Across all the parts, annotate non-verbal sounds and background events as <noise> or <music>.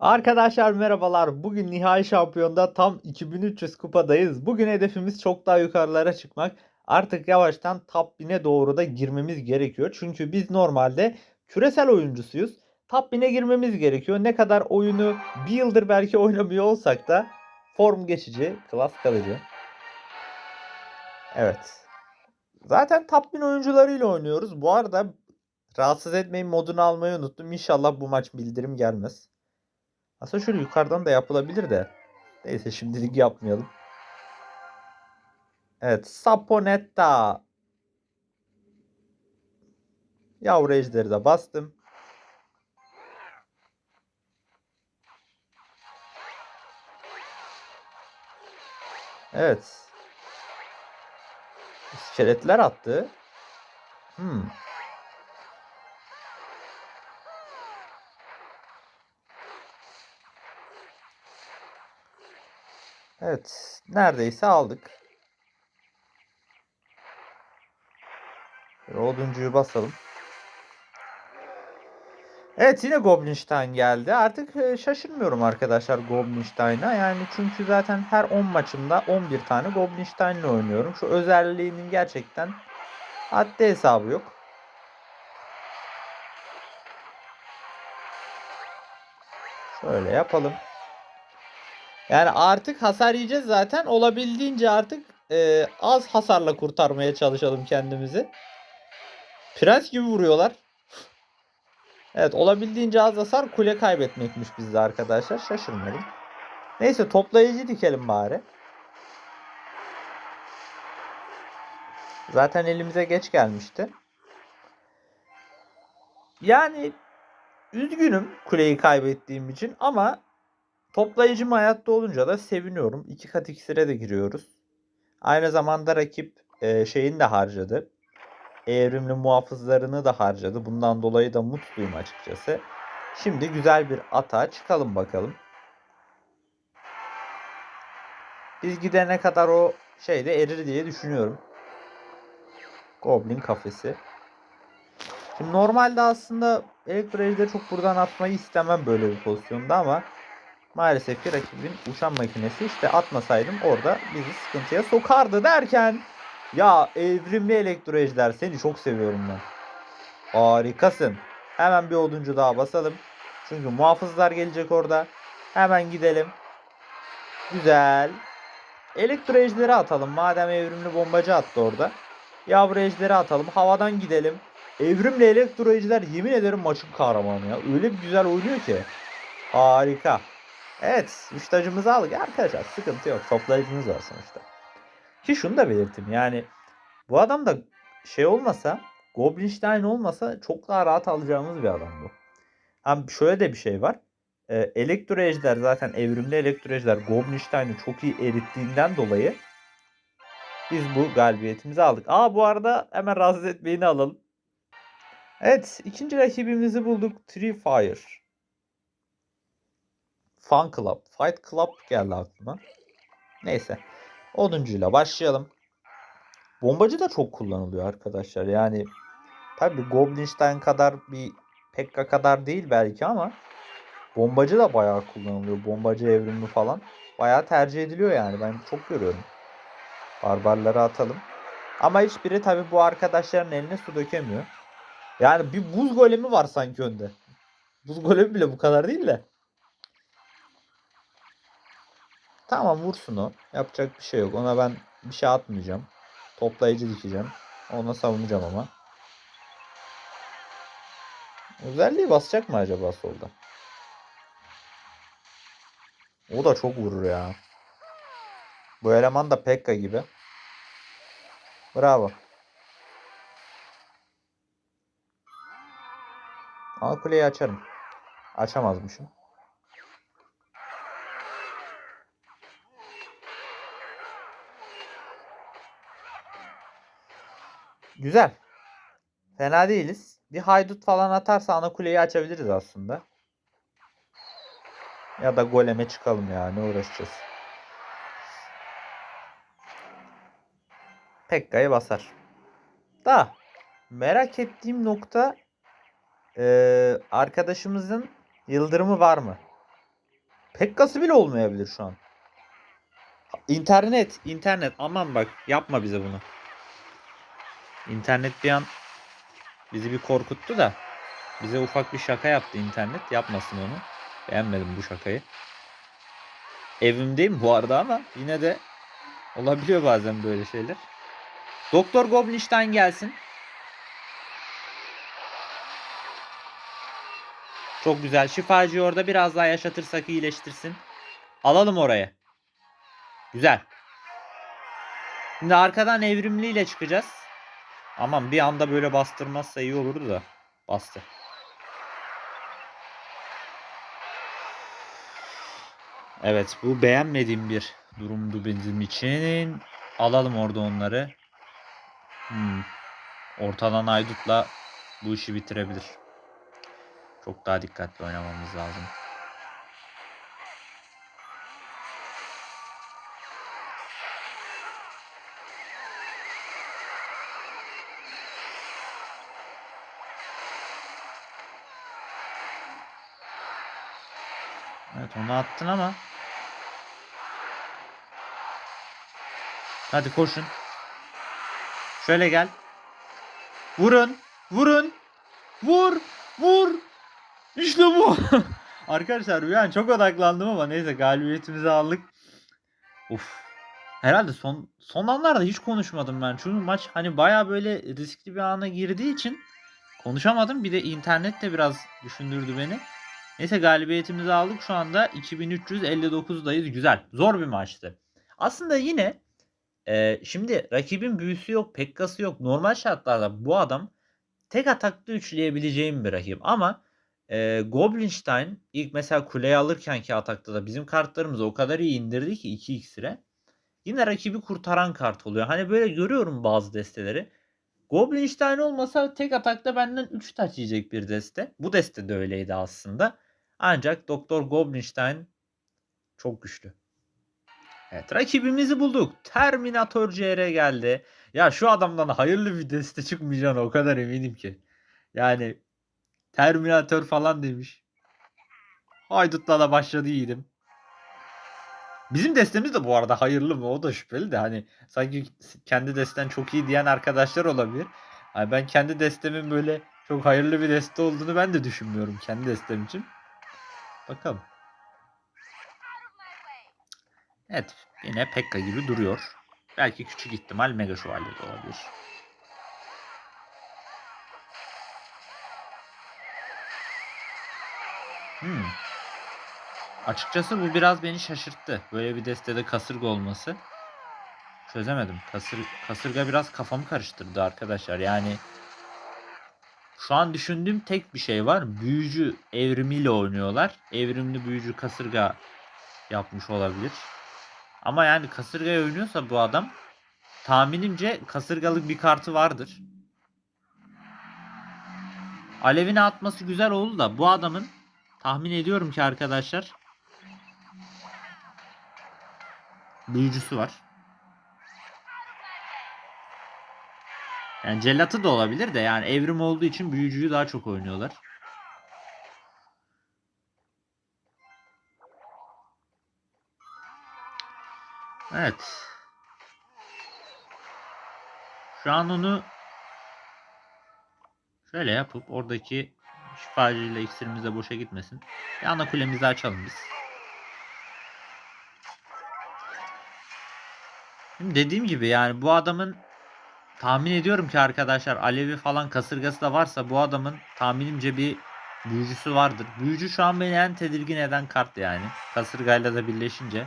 Arkadaşlar merhabalar. Bugün nihai şampiyonda tam 2300 kupadayız. Bugün hedefimiz çok daha yukarılara çıkmak. Artık yavaştan top 1000'e doğru da girmemiz gerekiyor. Çünkü biz normalde küresel oyuncusuyuz. Top 1000'e girmemiz gerekiyor. Ne kadar oyunu bir yıldır belki <laughs> oynamıyor olsak da form geçici, klas kalıcı. Evet. Zaten top 1000 oyuncularıyla oynuyoruz. Bu arada rahatsız etmeyin modunu almayı unuttum. İnşallah bu maç bildirim gelmez. Aslında şöyle yukarıdan da yapılabilir de. Neyse şimdilik yapmayalım. Evet. Saponetta. Yavru ejderi de bastım. Evet. İskeletler attı. Hmm. Evet. Neredeyse aldık. Oduncuyu basalım. Evet yine Goblinstein geldi. Artık e, şaşırmıyorum arkadaşlar Goblinstein'a. Yani çünkü zaten her 10 maçımda 11 tane Goblinstein'le oynuyorum. Şu özelliğinin gerçekten haddi hesabı yok. Şöyle yapalım. Yani artık hasar yiyeceğiz zaten. Olabildiğince artık e, az hasarla kurtarmaya çalışalım kendimizi. Prens gibi vuruyorlar. Evet olabildiğince az hasar kule kaybetmekmiş bizde arkadaşlar. Şaşırmadım. Neyse toplayıcı dikelim bari. Zaten elimize geç gelmişti. Yani üzgünüm kuleyi kaybettiğim için ama Toplayıcım hayatta olunca da seviniyorum. İki kat iksire de giriyoruz. Aynı zamanda rakip e, şeyini de harcadı. Evrimli muhafızlarını da harcadı. Bundan dolayı da mutluyum açıkçası. Şimdi güzel bir ata çıkalım bakalım. Biz gidene kadar o şey de erir diye düşünüyorum. Goblin kafesi. Şimdi normalde aslında elektroejde çok buradan atmayı istemem böyle bir pozisyonda ama Maalesef ki rakibin uçan makinesi işte atmasaydım orada bizi sıkıntıya sokardı derken ya evrimli elektroejder seni çok seviyorum ben. Harikasın. Hemen bir oduncu daha basalım. Çünkü muhafızlar gelecek orada. Hemen gidelim. Güzel. Elektro atalım. Madem evrimli bombacı attı orada. Yavru ejderi atalım. Havadan gidelim. Evrimli elektro yemin ederim maçın kahramanı ya. Öyle bir güzel oynuyor ki. Harika. Evet. Üç tacımızı aldık. Arkadaşlar sıkıntı yok. Toplayıcımız var sonuçta. Ki şunu da belirteyim. Yani bu adam da şey olmasa Goblinstein olmasa çok daha rahat alacağımız bir adam bu. Hem şöyle de bir şey var. Ee, elektro ejder zaten evrimli elektro ejder Goblinstein'i çok iyi erittiğinden dolayı biz bu galibiyetimizi aldık. Aa bu arada hemen rahatsız etmeyini alalım. Evet ikinci rakibimizi bulduk. Tree Fire. Fun Club. Fight Club geldi aklıma. Neyse. Oduncuyla başlayalım. Bombacı da çok kullanılıyor arkadaşlar. Yani tabi Goblinstein kadar bir Pekka kadar değil belki ama bombacı da bayağı kullanılıyor. Bombacı evrimi falan. Bayağı tercih ediliyor yani. Ben çok görüyorum. Barbarları atalım. Ama hiçbiri tabi bu arkadaşların eline su dökemiyor. Yani bir buz golemi var sanki önde. Buz golemi bile bu kadar değil de. Tamam vursun o. Yapacak bir şey yok. Ona ben bir şey atmayacağım. Toplayıcı dikeceğim. Ona savunacağım ama. Özelliği basacak mı acaba solda? O da çok vurur ya. Bu eleman da Pekka gibi. Bravo. Ama kuleyi açarım. Açamazmışım. Güzel. Fena değiliz. Bir haydut falan atarsa ana kuleyi açabiliriz aslında. Ya da goleme çıkalım ya. Ne uğraşacağız. Pekka'yı basar. Da merak ettiğim nokta e, arkadaşımızın yıldırımı var mı? Pekkası bile olmayabilir şu an. İnternet, internet. Aman bak yapma bize bunu. İnternet bir an bizi bir korkuttu da bize ufak bir şaka yaptı internet. Yapmasın onu. Beğenmedim bu şakayı. Evimdeyim bu arada ama yine de olabiliyor bazen böyle şeyler. Doktor Goblinstein gelsin. Çok güzel. Şifacıyı orada biraz daha yaşatırsak iyileştirsin. Alalım oraya. Güzel. Şimdi arkadan evrimliyle çıkacağız. Aman bir anda böyle bastırmazsa iyi olurdu da. Bastı. Evet bu beğenmediğim bir durumdu bizim için. Alalım orada onları. Hmm. Ortadan Aydut'la bu işi bitirebilir. Çok daha dikkatli oynamamız lazım. Evet onu attın ama. Hadi koşun. Şöyle gel. Vurun. Vurun. Vur. Vur. İşte bu. <laughs> Arkadaşlar bir an çok odaklandım ama neyse galibiyetimizi aldık. Uf. Herhalde son son anlarda hiç konuşmadım ben. Çünkü maç hani baya böyle riskli bir ana girdiği için konuşamadım. Bir de internet de biraz düşündürdü beni. Neyse galibiyetimizi aldık. Şu anda 2359'dayız. Güzel. Zor bir maçtı. Aslında yine e, şimdi rakibin büyüsü yok, pekkası yok. Normal şartlarda bu adam tek atakta üçleyebileceğim bir rakip. Ama e, Goblinstein ilk mesela kuleyi alırken ki atakta da bizim kartlarımızı o kadar iyi indirdi ki 2 iksire. Yine rakibi kurtaran kart oluyor. Hani böyle görüyorum bazı desteleri. Goblinstein olmasa tek atakta benden 3 taç yiyecek bir deste. Bu deste de öyleydi aslında. Ancak Doktor Goblinstein çok güçlü. Evet rakibimizi bulduk. Terminator CR geldi. Ya şu adamdan hayırlı bir deste çıkmayacağına o kadar eminim ki. Yani Terminator falan demiş. Haydut'la da başladı iyiydim. Bizim destemiz de bu arada hayırlı mı? O da şüpheli de hani sanki kendi desten çok iyi diyen arkadaşlar olabilir. Yani ben kendi destemin böyle çok hayırlı bir deste olduğunu ben de düşünmüyorum kendi destem için. Bakalım. Evet yine Pekka gibi duruyor. Belki küçük ihtimal Mega Şövalye de olabilir. Hmm. Açıkçası bu biraz beni şaşırttı. Böyle bir destede kasırga olması. Çözemedim. Kasır, kasırga biraz kafamı karıştırdı arkadaşlar. Yani şu an düşündüğüm tek bir şey var. Büyücü evrimiyle oynuyorlar. Evrimli büyücü kasırga yapmış olabilir. Ama yani kasırgaya oynuyorsa bu adam tahminimce kasırgalık bir kartı vardır. Alevine atması güzel oldu da bu adamın tahmin ediyorum ki arkadaşlar büyücüsü var. Yani cellatı da olabilir de yani evrim olduğu için büyücüyü daha çok oynuyorlar. Evet. Şu an onu şöyle yapıp oradaki şifacıyla iksirimiz de boşa gitmesin. Bir ana kulemizi açalım biz. Şimdi dediğim gibi yani bu adamın tahmin ediyorum ki arkadaşlar alevi falan kasırgası da varsa bu adamın tahminimce bir büyücüsü vardır. Büyücü şu an beni en tedirgin eden kart yani. Kasırgayla da birleşince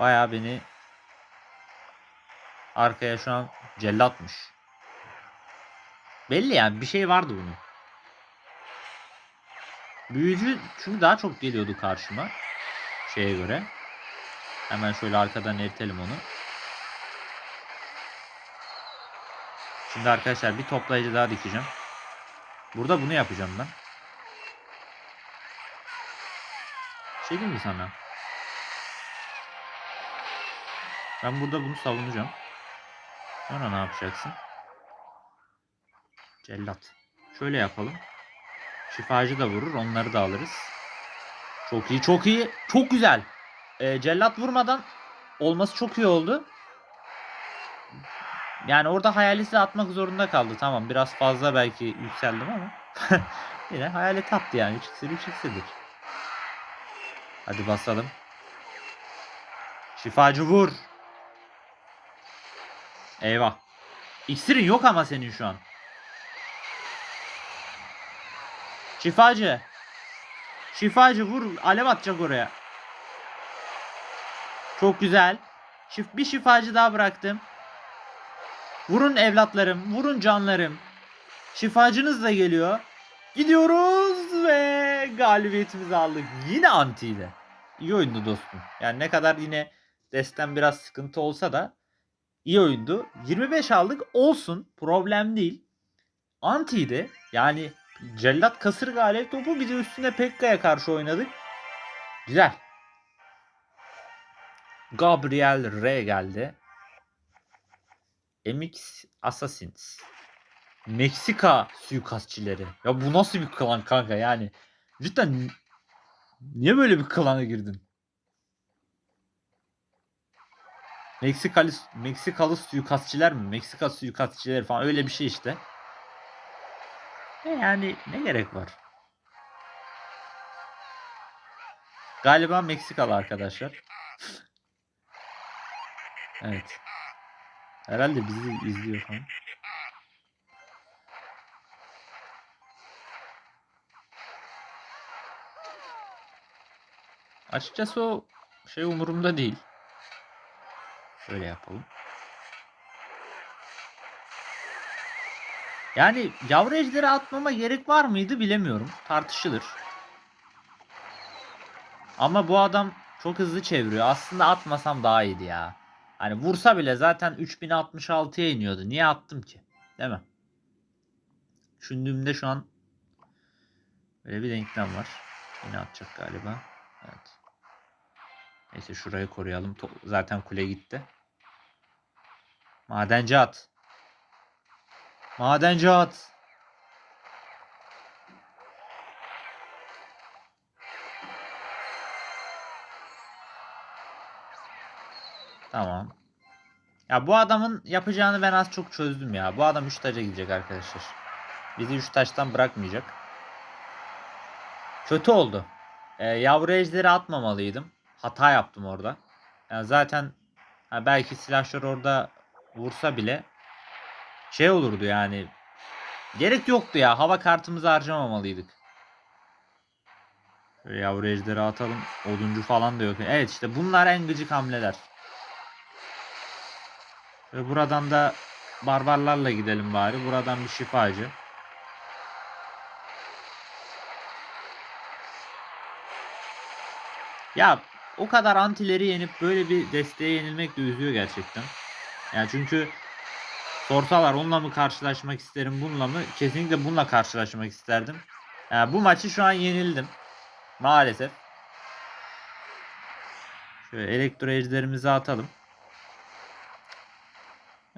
Bayağı beni arkaya şu an cellatmış. Belli yani bir şey vardı bunun. Büyücü çünkü daha çok geliyordu karşıma. Şeye göre. Hemen şöyle arkadan eritelim onu. Şimdi arkadaşlar bir toplayıcı daha dikeceğim. Burada bunu yapacağım ben. Şey mi sana? Ben burada bunu savunacağım. Sonra ne yapacaksın? Cellat. Şöyle yapalım. Şifacı da vurur. Onları da alırız. Çok iyi çok iyi. Çok güzel. Ee, cellat vurmadan olması çok iyi oldu. Yani orada hayaleti atmak zorunda kaldı. Tamam biraz fazla belki yükseldim ama. <laughs> Yine hayalet attı yani. 3 iksir 3 iksirdir. Hadi basalım. Şifacı vur. Eyvah. İksirin yok ama senin şu an. Şifacı. Şifacı vur. Alev atacak oraya. Çok güzel. Şif bir şifacı daha bıraktım. Vurun evlatlarım. Vurun canlarım. Şifacınız da geliyor. Gidiyoruz ve galibiyetimizi aldık. Yine anti ile. İyi oyundu dostum. Yani ne kadar yine desten biraz sıkıntı olsa da iyi oyundu. 25 aldık olsun. Problem değil. Anti'ydi. Yani Cellat kasırga alev topu bir de üstüne Pekka'ya karşı oynadık. Güzel. Gabriel R geldi. MX Assassins. Meksika suikastçileri. Ya bu nasıl bir klan kanka yani. Cidden niye böyle bir klana girdin? Meksikalı, Meksikalı suikastçiler mi? Meksika suikastçileri falan öyle bir şey işte. E yani ne gerek var? Galiba Meksikalı arkadaşlar. <laughs> evet. Herhalde bizi izliyor falan. Açıkçası o şey umurumda değil. Şöyle yapalım. Yani yavru ejderi atmama gerek var mıydı bilemiyorum. Tartışılır. Ama bu adam çok hızlı çeviriyor. Aslında atmasam daha iyiydi ya. Hani vursa bile zaten 3066'ya iniyordu. Niye attım ki? Değil mi? Düşündüğümde şu an böyle bir denklem var. Yine atacak galiba. Evet. Neyse şurayı koruyalım. Zaten kule gitti. Madenci at. Madenci at. Tamam. Ya bu adamın yapacağını ben az çok çözdüm ya. Bu adam 3 taca gidecek arkadaşlar. Bizi 3 taştan bırakmayacak. Kötü oldu. Ee, yavru ejderi atmamalıydım. Hata yaptım orada. Yani zaten ha belki silahşör orada vursa bile şey olurdu yani. Gerek yoktu ya. Hava kartımızı harcamamalıydık. Şöyle yavru ejderi atalım. Oduncu falan da yok. Evet işte bunlar en gıcık hamleler. Ve buradan da barbarlarla gidelim bari. Buradan bir şifacı. Ya o kadar antileri yenip böyle bir desteğe yenilmek de üzüyor gerçekten. Yani çünkü sorsalar onunla mı karşılaşmak isterim bununla mı? Kesinlikle bununla karşılaşmak isterdim. Yani bu maçı şu an yenildim. Maalesef. Şöyle elektro ejderimizi atalım.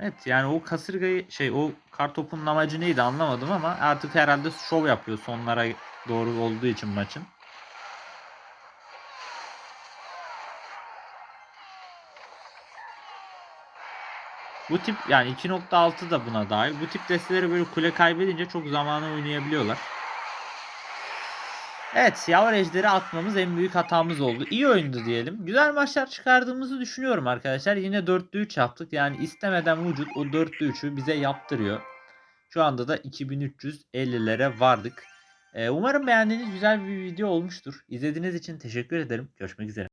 Evet yani o kasırgayı şey o kartopunun amacı neydi anlamadım ama artık herhalde şov yapıyor sonlara doğru olduğu için maçın. Bu tip yani 2.6 da buna dahil. Bu tip desteleri böyle kule kaybedince çok zamanı oynayabiliyorlar. Evet yavru ejderi atmamız en büyük hatamız oldu. İyi oyundu diyelim. Güzel maçlar çıkardığımızı düşünüyorum arkadaşlar. Yine 4'lü 3 yaptık. Yani istemeden vücut o 4'lü 3'ü bize yaptırıyor. Şu anda da 2350'lere vardık. Ee, umarım beğendiğiniz güzel bir video olmuştur. İzlediğiniz için teşekkür ederim. Görüşmek üzere.